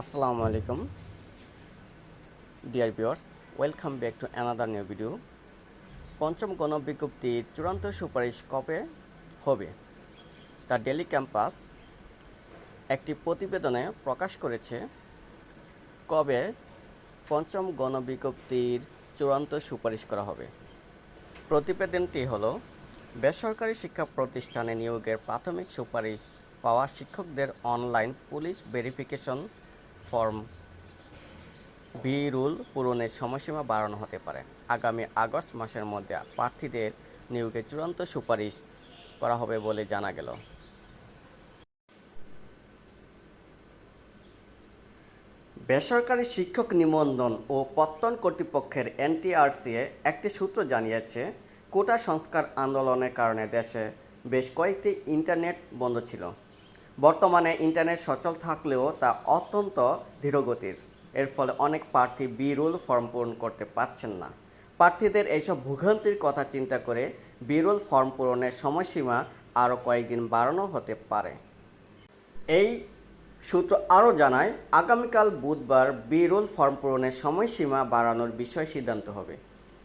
আসসালামু আলাইকুম। Dear viewers welcome back to another new video পঞ্চম গণবিজ্ঞপ্তির চূড়ান্ত সুপারিশ কবে হবে? দ্য ডেলি ক্যাম্পাস একটি প্রতিবেদনে প্রকাশ করেছে কবে পঞ্চম গণবিজ্ঞপ্তির চূড়ান্ত সুপারিশ করা হবে। প্রতিবেদনটি হল, বেসরকারি শিক্ষা প্রতিষ্ঠানে নিয়োগের প্রাথমিক সুপারিশ পাওয়া শিক্ষকদের online police verification form B rule পূরণের সময়সীমা বাড়ানো হতে পারে। আগামী আগস্ট মাসের মধ্যে প্রার্থীদের নিয়োগের চূড়ান্ত সুপারিশ করা হবে বলে জানা গেল। বেসরকারি শিক্ষক নিবন্ধন ও পত্তন কর্তৃপক্ষের এনটিআরসিএ একটি সূত্র জানিয়েছে, কোটা সংস্কার আন্দোলনের কারণে দেশে বেশ কয়েকটি ইন্টারনেট বন্ধ ছিল। বর্তমানে ইন্টারনেট সচল থাকলেও তা অত্যন্ত ধীরগতির। এর ফলে অনেক প্রার্থী বিরুল ফর্ম পূরণ করতে পারছেন না। প্রার্থীদের এইসব ভোগান্তির কথা চিন্তা করে বিরুল ফর্ম পূরণের সময়সীমা আরও কয়েকদিন বাড়ানো হতে পারে। এই সূত্র আরও জানায়, আগামীকাল বুধবার বিরুল ফর্ম পূরণের সময়সীমা বাড়ানোর বিষয়ে সিদ্ধান্ত হবে।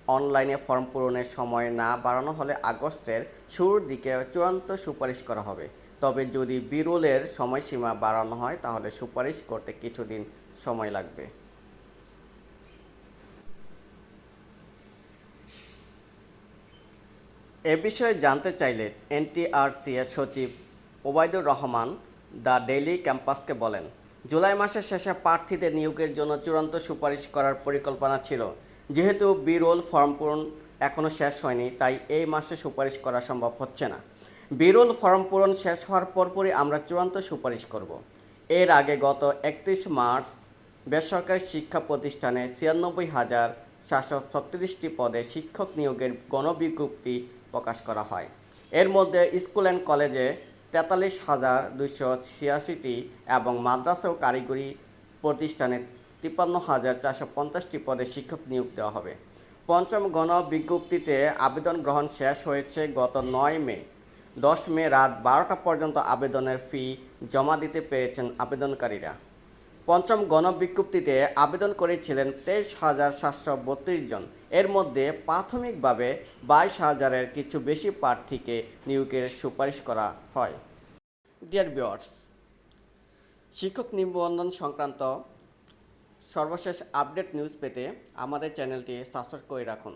অনলাইনে ফর্ম পূরণের সময় না বাড়ানো হলে আগস্টের শুরুর দিকে চূড়ান্ত সুপারিশ করা হবে। তবে যদি বিরুলের সময়সীমা বাড়ানো হয়, তাহলে সুপারিশ করতে কিছুদিন সময় লাগবে। এ বিষয়ে জানতে চাইলে এনটিআরসিএর সচিব ওবায়দুর রহমান দ্য ডেইলি ক্যাম্পাসকে বলেন, জুলাই মাসের শেষে প্রার্থীদের নিয়োগের জন্য চূড়ান্ত সুপারিশ করার পরিকল্পনা ছিল। যেহেতু বিরোল ফর্ম পূরণ এখনও শেষ হয়নি, তাই এই মাসে সুপারিশ করা সম্ভব হচ্ছে না। বিরোল ফর্ম পূরণ শেষ হওয়ার পরপরই আমরা চূড়ান্ত সুপারিশ করব। এর আগে গত একত্রিশ মার্চ বেসরকারি শিক্ষা প্রতিষ্ঠানে ছিয়ানব্বই হাজার সাতশো ছত্রিশটি পদে শিক্ষক নিয়োগের গণবিজ্ঞপ্তি প্রকাশ করা হয়। এর মধ্যে স্কুল অ্যান্ড কলেজে তেতাল্লিশ হাজার দুশো ছিয়াশিটি এবং মাদ্রাসা ও কারিগরি প্রতিষ্ঠানে তিপ্পান্ন হাজার চারশো পঞ্চাশটি পদে শিক্ষক নিয়োগ দেওয়া হবে। পঞ্চম গণবিজ্ঞপ্তিতে আবেদন গ্রহণ শেষ হয়েছে গত নয় মে। দশ মে রাত বারোটা পর্যন্ত আবেদনের ফি জমা দিতে পেরেছেন আবেদনকারীরা। পঞ্চম গণবিজ্ঞপ্তিতে আবেদন করেছিলেন তেইশ হাজার সাতশো বত্রিশ জন। এর মধ্যে প্রাথমিকভাবে বাইশ হাজারের কিছু বেশি প্রার্থীকে নিয়োগের সুপারিশ করা হয়। ডিয়ার বিয়ার্স শিক্ষক নিবন্ধন সংক্রান্ত সর্বশেষ আপডেট নিউজ পেতে আমাদের চ্যানেলটি সাবস্ক্রাইব করে রাখুন।